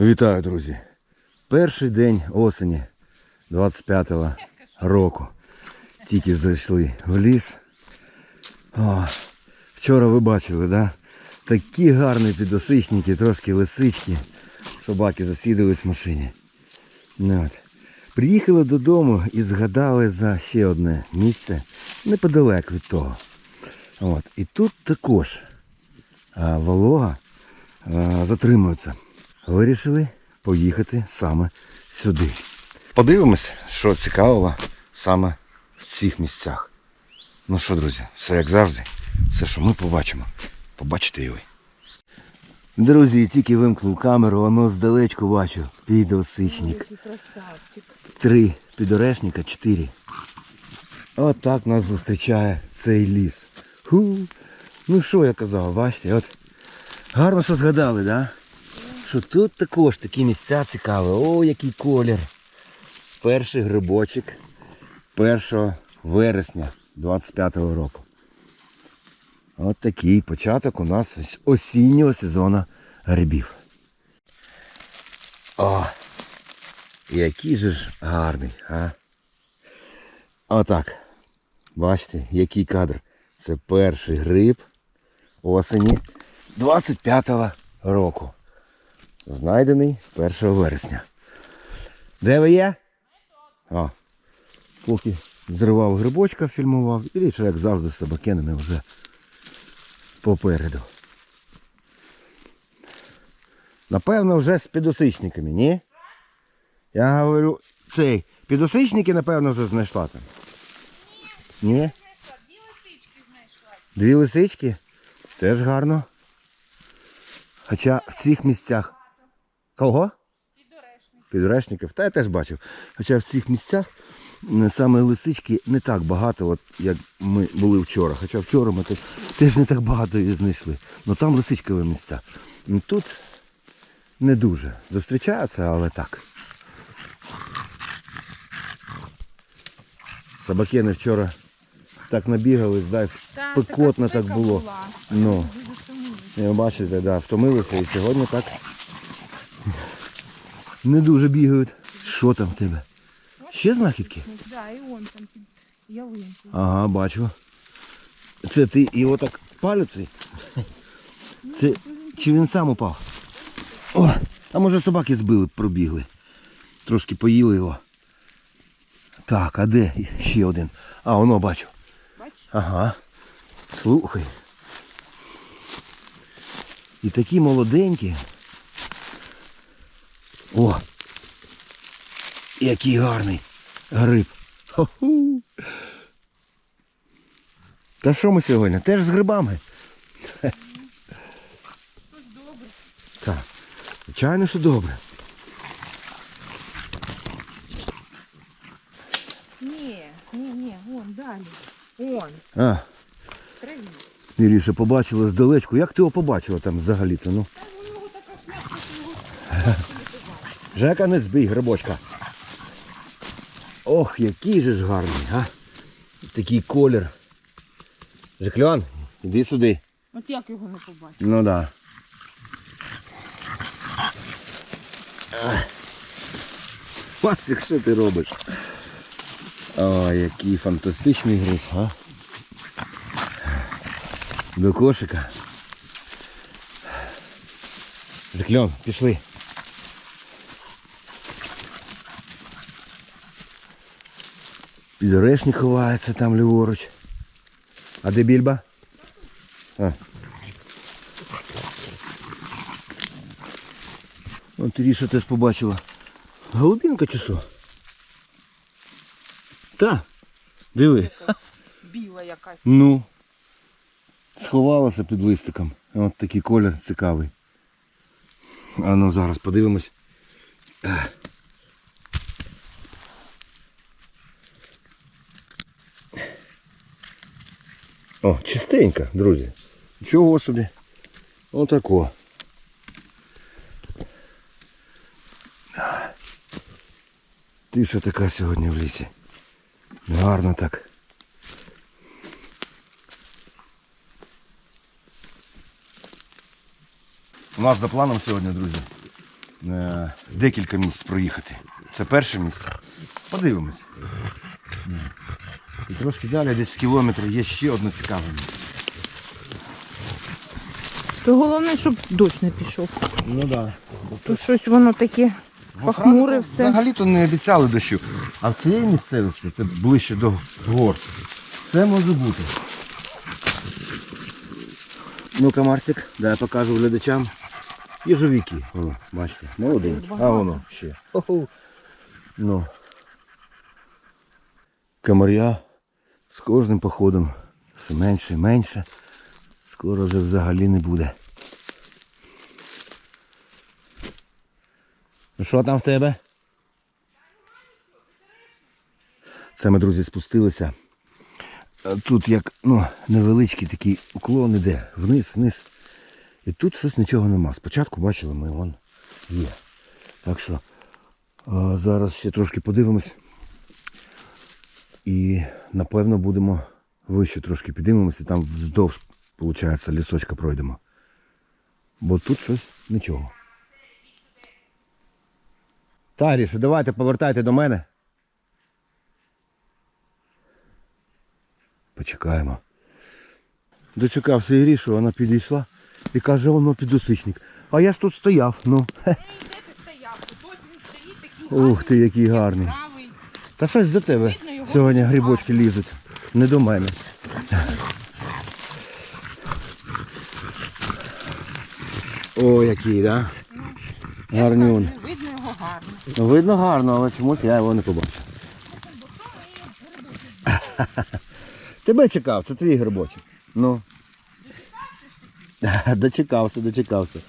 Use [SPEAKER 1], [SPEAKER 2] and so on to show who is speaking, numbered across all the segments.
[SPEAKER 1] Вітаю, друзі! Перший день осені 25-го року. Тільки зайшли в ліс. О, вчора ви бачили, да? Такі гарні підосичники, трошки лисички. Собаки засідались в машині. Ну, от. Приїхали додому і згадали за ще одне місце неподалек від того. От. І тут також волога затримується. Вирішили поїхати саме сюди. Подивимось, що цікавого саме в цих місцях. Ну що, друзі, все як завжди. Все, що ми побачимо, побачите і ви. Друзі, тільки вимкнув камеру, воно здалечку бачу. Підосичник. Три підорешника, чотири. От так нас зустрічає цей ліс. Ху. Ну що я казав, бачите, от гарно, що згадали, да? Що тут також такі місця цікаві. О, який колір. Перший грибочок 1 вересня 25-го року. От такий початок у нас осіннього сезону грибів. О, який же ж гарний, а? Отак. Бачите, який кадр. Це перший гриб осені 25-го року. Знайдений 1 вересня. Де ви є? О, поки зривав грибочка, фільмував, і річ, як завжди, собакенини вже попереду. Напевно, вже з підосичниками, ні? Я говорю, цей, підосичники, напевно, вже знайшла там. Ні? Ні?
[SPEAKER 2] Дві лисички знайшла.
[SPEAKER 1] Дві лисички? Теж гарно. Хоча в цих місцях. Кого?
[SPEAKER 2] Підорешник.
[SPEAKER 1] Підрешників. Та я теж бачив. Хоча в цих місцях саме лисички не так багато, от як ми були вчора. Хоча вчора ми теж, теж не так багато її знайшли. Ну там лисичкові місця. Тут не дуже. Зустрічаються, але так. Собакени вчора так набігали, здай,
[SPEAKER 2] Так,
[SPEAKER 1] спекотно
[SPEAKER 2] така
[SPEAKER 1] так було.
[SPEAKER 2] була.
[SPEAKER 1] Ну. Ви бачите, да, втомилися і сьогодні так не дуже бігають. Що там в тебе? Ще знахідки?
[SPEAKER 2] Ну, Да, і он там під ялинкою.
[SPEAKER 1] Ага, бачу. Це ти його так палицею? Це чи він сам упав? О, а може собаки збили, пробігли. Трошки поїли його. Так, а де ще один? А, воно бачу. Ага. Слухай. І такі молоденькі. О! Який гарний гриб. Хо-ху. Та що ми сьогодні? Теж з грибами.
[SPEAKER 2] Тож добре.
[SPEAKER 1] Так. Звичайно, що добре.
[SPEAKER 2] Ні, ні, ні, вон далі. Вон,
[SPEAKER 1] А,
[SPEAKER 2] траві.
[SPEAKER 1] Міріша побачила здалечку. Як ти його побачила там взагалі-то? Ну?
[SPEAKER 2] Та у нього така шляпка, що його
[SPEAKER 1] Жека, не збий грибочка. Ох, який же ж гарний, а? Такий колір. Жекльон, іди сюди.
[SPEAKER 2] От як його не побачив?
[SPEAKER 1] Ну да. Масик, що ти робиш? О, який фантастичний гриб, а? До кошика. Жекльон, пішли. Підорешник ховається там ліворуч. А де більба? А. От Ріша теж побачила. Голубінка чи що? Та. Диви.
[SPEAKER 2] Біла якась.
[SPEAKER 1] Ну. Сховалася під листиком. От такий колір цікавий. А ну зараз подивимось. О, чистенька, друзі. Чого собі? Отако. Тиша така сьогодні в лісі. Гарно так. У нас за планом сьогодні, друзі, е, декілька місць проїхати. Це перше місце. Подивимось. І трошки далі, десь кілометр, є ще одне цікаве.
[SPEAKER 2] То головне, щоб дощ не пішов.
[SPEAKER 1] Ну так.
[SPEAKER 2] То щось воно таке похмуре все.
[SPEAKER 1] Взагалі-то не обіцяли дощу. А в цієї місцевості, це ближче до гор, це може бути. Ну-ка, Марсик, дай я покажу глядачам. Їжовіки. О, бачите, молоденькі. А воно ще. Ну. Комаря з кожним походом все менше і менше. Скоро вже взагалі не буде. Ну що там в тебе? Це ми, друзі, спустилися. Тут як ну, невеличкий такий уклон іде вниз, вниз. І тут щось нічого нема. Спочатку бачили ми, вон є. Так що зараз ще трошки подивимось. І напевно будемо вище трошки підіймемося, там вздовж, виходить, лісочка пройдемо. Бо тут щось нічого. Таріше, давайте повертайте до мене. Почекаємо. Дочекався Ірішу, вона підійшла і каже, воно підосичник. А я ж тут стояв. Ну.
[SPEAKER 2] Де ти стояв? Ось він стоїть такий
[SPEAKER 1] Ух ти, який гарний. Та щось до тебе сьогодні грибочки лізуть. Не до мене. О, який, да? Гарнюн.
[SPEAKER 2] Видно його гарно.
[SPEAKER 1] Ну, видно гарно, але чомусь я його не побачив. Тебе чекав, це твій грибочок. Ну. Дочекався, дочекався.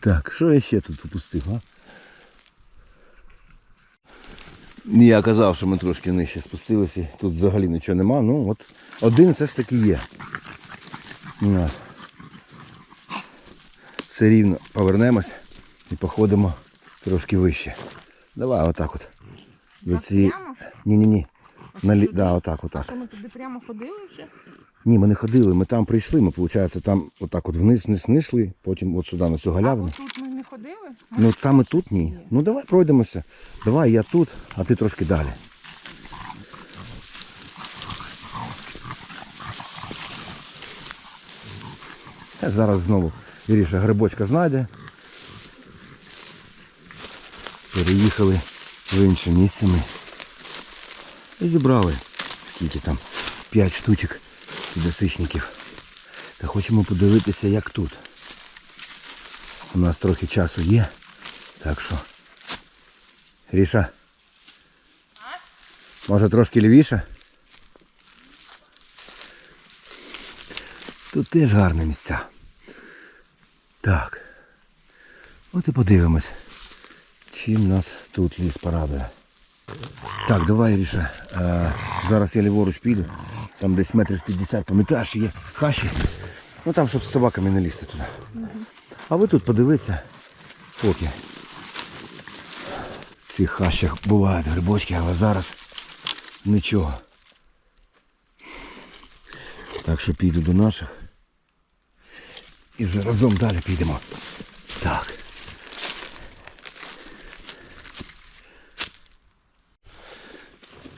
[SPEAKER 1] Так, що я ще тут упустив, а? Я казав, що ми трошки нижче спустилися, тут взагалі нічого нема, ну от один все ж таки є. Ну, все рівно повернемось і походимо трошки вище. Давай отак от. За ці... Ні-ні-ні.
[SPEAKER 2] що
[SPEAKER 1] Налі... Да, отак,
[SPEAKER 2] А що ми туди прямо ходили вже?
[SPEAKER 1] Ні, ми не ходили, ми там прийшли, ми, виходить, там отак от вниз, вниз, йшли, потім от сюди на цю
[SPEAKER 2] А
[SPEAKER 1] галявину.
[SPEAKER 2] тут ми не ходили?
[SPEAKER 1] Ну саме тут ні. Ну давай пройдемося. Давай я тут, а ти трошки далі. Та Зараз знову Іріша грибочка знайде. Переїхали в інше місце ми. І зібрали скільки там? П'ять штучок підосичників. Та хочемо подивитися, як тут. У нас трохи часу є. Так що. Ріша. Може трошки лівіше? Тут теж гарне місця. Так. От і подивимось, чим нас тут ліс порадує. Так, давай, Ріша. Е, зараз я ліворуч піду. Там десь метрів 50, пам'ятаєш, є хащі. Ну там, щоб з собаками не лізти туди. А ви тут подивіться, поки. В цих хащах бувають грибочки, але зараз нічого. Так що піду до наших. І вже разом далі підемо. Так.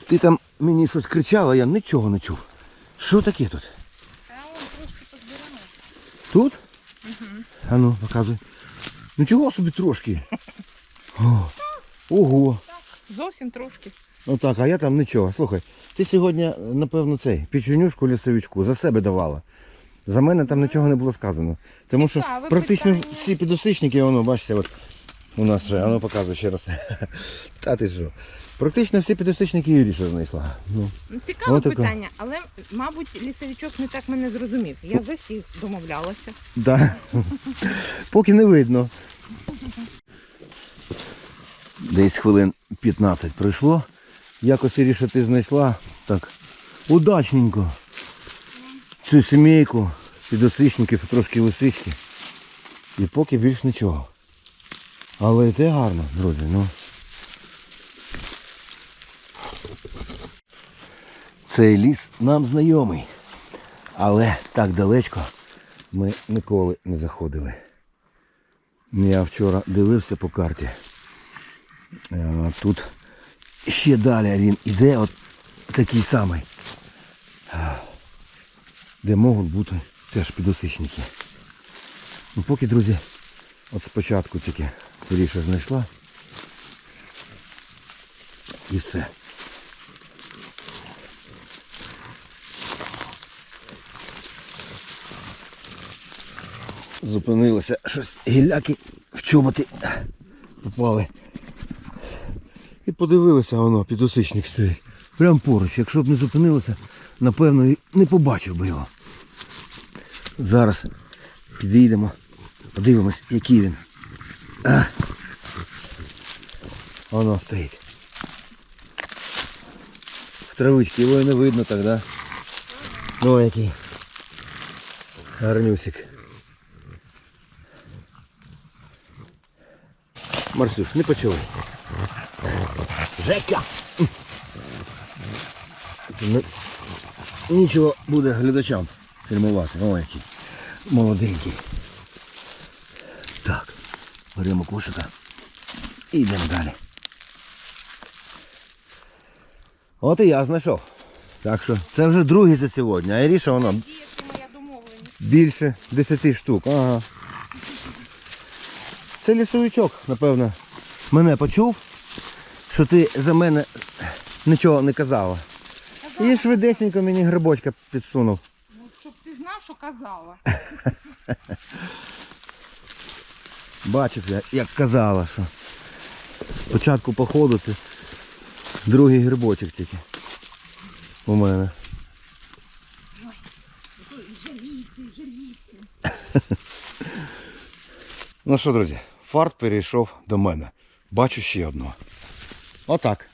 [SPEAKER 1] Ти там мені щось кричала, я нічого не чув. Що таке тут?
[SPEAKER 2] А он трошки позбирав.
[SPEAKER 1] Тут? А ну, показуй. Ну чого собі трошки? О, ого.
[SPEAKER 2] Зовсім трошки.
[SPEAKER 1] Ну так, а я там нічого. Слухай, ти сьогодні, напевно, цей печенюшку лісовичку за себе давала. За мене там нічого не було сказано. Тому що
[SPEAKER 2] Цікаве
[SPEAKER 1] практично
[SPEAKER 2] питання.
[SPEAKER 1] всі підосичники, воно, бачите, от у нас вже, а ну показуй ще раз. Та ти що? Prактично всі підосичники Юріша знайшла. Ну,
[SPEAKER 2] Цікаве
[SPEAKER 1] Отако.
[SPEAKER 2] питання, але, мабуть, лісовичок не так мене зрозумів. Я за всіх домовлялася.
[SPEAKER 1] да. Поки не видно. Десь хвилин 15 пройшло. Якось Іріша ти знайшла так удачненько. Цю сімейку підосичників, трошки лисички. І поки більш нічого. Але і те гарно, друзі. Ну. Цей ліс нам знайомий. Але так далечко ми ніколи не заходили. Я вчора дивився по карті. Е, Тут ще далі він іде, от такий самий. Де можуть бути теж підосичники. Ну, поки, друзі, от спочатку тільки Ріша знайшла. І все. Зупинилося щось гілляки в чоботи попали. І подивилися, воно, підосичник стоїть. Прям поруч. Якщо б не зупинилося, напевно, і не побачив би його. Зараз підійдемо, подивимось, який він. А. Воно стоїть. В травичці його і не видно так, да? Ну який. Гарнюсик. Марсюш, не почули. Жека! Ну, Нічого буде глядачам фільмувати. О, який. Молоденький. Так, беремо кошика і йдемо далі. От і я знайшов. Так що це вже другий за сьогодні. А Іріша воно більше 10 штук. Ага. Це лісовичок, напевно, мене почув, що ти за мене нічого не казала. І швидесенько мені грибочка підсунув.
[SPEAKER 2] Ну, щоб ти знав, що казала.
[SPEAKER 1] Бачив, я, як казала, що спочатку походу це другий грибочок тільки. У мене. Ну що, друзі, фарт перейшов до мене. Бачу ще одного. Отак.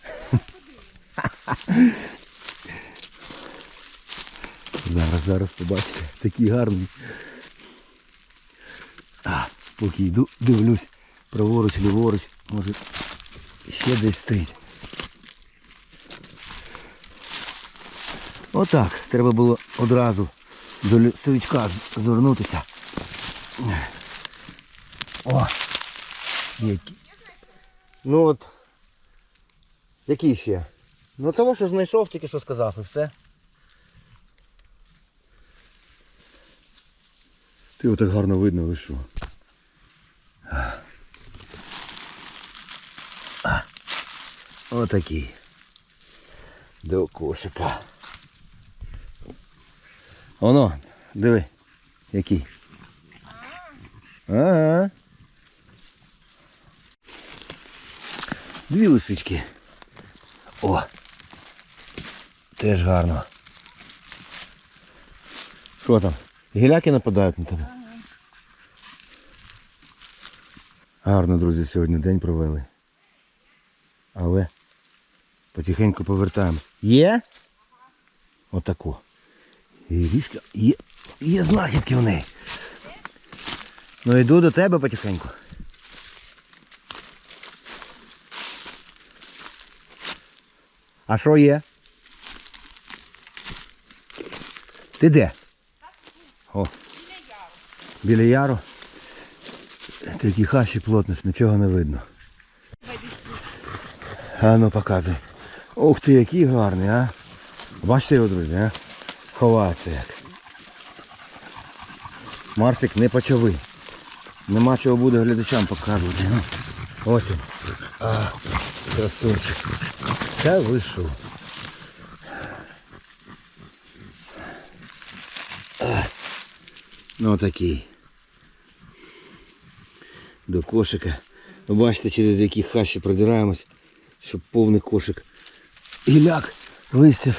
[SPEAKER 1] Зараз, зараз побачите. Такий гарний. А, поки йду, дивлюсь, праворуч, ліворуч, може ще десь стоїть. Отак. Треба було одразу до лісовичка з- звернутися. О! Які. Ну от. Які ще? Ну того, що знайшов, тільки що сказав і все. Ти отак гарно видно, ви що. Отакий. До кошика. Оно, диви, який. Ага. Дві лисички. О! Теж гарно. Що там? Гіляки нападають на тебе? Гарно, друзі, сьогодні день провели. Але потихеньку повертаємо. Є? Отако. І річка є. Є знахідки в неї. Ну йду до тебе потихеньку. А що є? Ти де? О. Біля яру. Такі хащі плотно, що нічого не видно. А ну показуй. Ух ти, який гарний, а. Бачите його, друзі, а? Ховається як. Марсик не почовий. Нема чого буде глядачам показувати. Ну, ось він. А, красунчик. Та вийшов. Ну такий. До кошика. Бачите, через які хащі продираємось, щоб повний кошик. Гіляк, листів.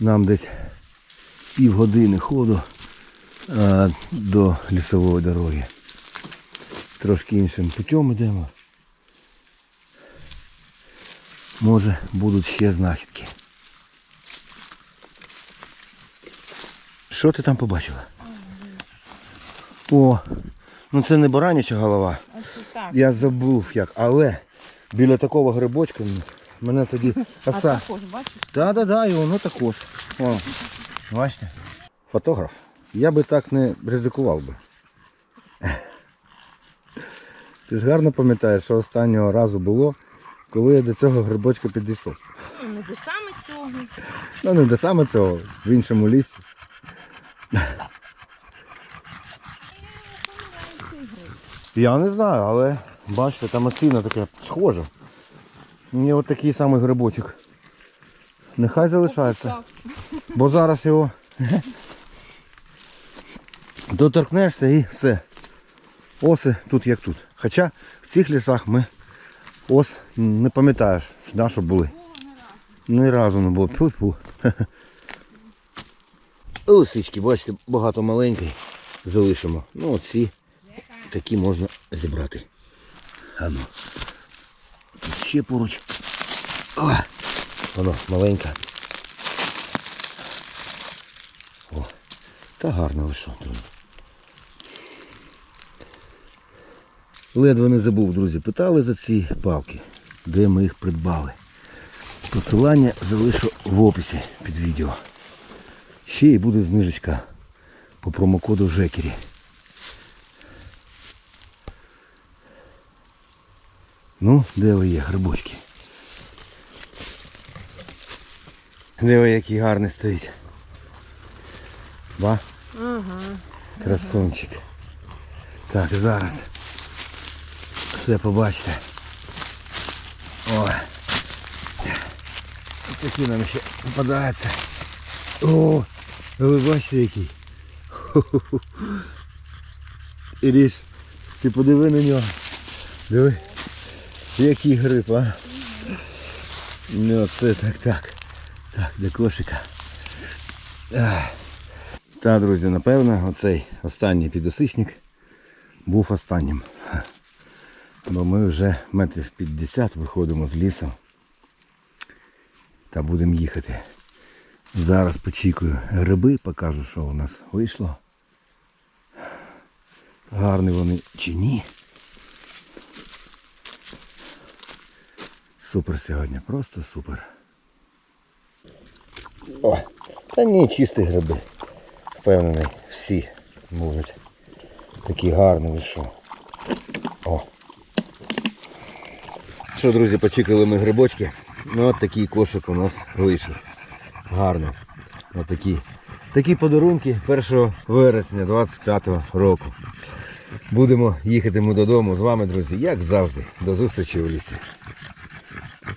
[SPEAKER 1] Нам десь півгодини ходу до лісової дороги. Трошки іншим путем йдемо. Може будуть ще знахідки. Що ти там побачила? О, ну це не бараняча голова. Я забув як, але біля такого грибочка Мене тоді
[SPEAKER 2] А
[SPEAKER 1] оса.
[SPEAKER 2] також, бачиш?
[SPEAKER 1] Так, так, так, і воно також. О, бачите? Фотограф. Я би так не ризикував би. Ти ж гарно пам'ятаєш, що останнього разу було, коли я до цього грибочка підійшов.
[SPEAKER 2] Ну, не до саме цього.
[SPEAKER 1] Ну не до саме цього, в іншому лісі. Я не знаю, але бачите, там осіна таке схоже. Мені от такий самий грибочок. Нехай залишається. Бо зараз його доторкнешся і все. Оси тут як тут. Хоча в цих лісах ми ос не пам'ятаєш, да, що були. Ні разу не було. Тьфу-тьфу. Лисички, бачите, багато маленької залишимо. Ну оці такі можна зібрати. Ану. Тут ще поруч. О, воно маленька. О, та гарно вийшов, друзі. Ледве не забув, друзі, питали за ці палки, де ми їх придбали. Посилання залишу в описі під відео. Ще й буде знижечка по промокоду Жекері. Ну, де ви є, грибочки? Де ви який гарний стоїть? Ба?
[SPEAKER 2] Ага.
[SPEAKER 1] Красунчик. Так, зараз. Все побачите. Ой. Ось Такі нам ще попадаються. О, ви бачите який. Іріш, ти подиви на нього. Диви. Який гриб, а? Ну це так, так. Так, до кошика. Та, друзі, напевно, оцей останній підосичник був останнім. Бо ми вже метрів 50 виходимо з лісу та будемо їхати. Зараз почікую гриби, покажу, що у нас вийшло. Гарні вони чи ні. Супер сьогодні, просто супер. О, та ні, чисті гриби. Впевнений, всі будуть такі гарні вийшов. О. Що, друзі, почекали ми грибочки. Ну от такий кошик у нас вийшов. Гарно. От такі. Такі подарунки 1 вересня 25 року. Будемо їхати ми додому з вами, друзі, як завжди. До зустрічі у лісі.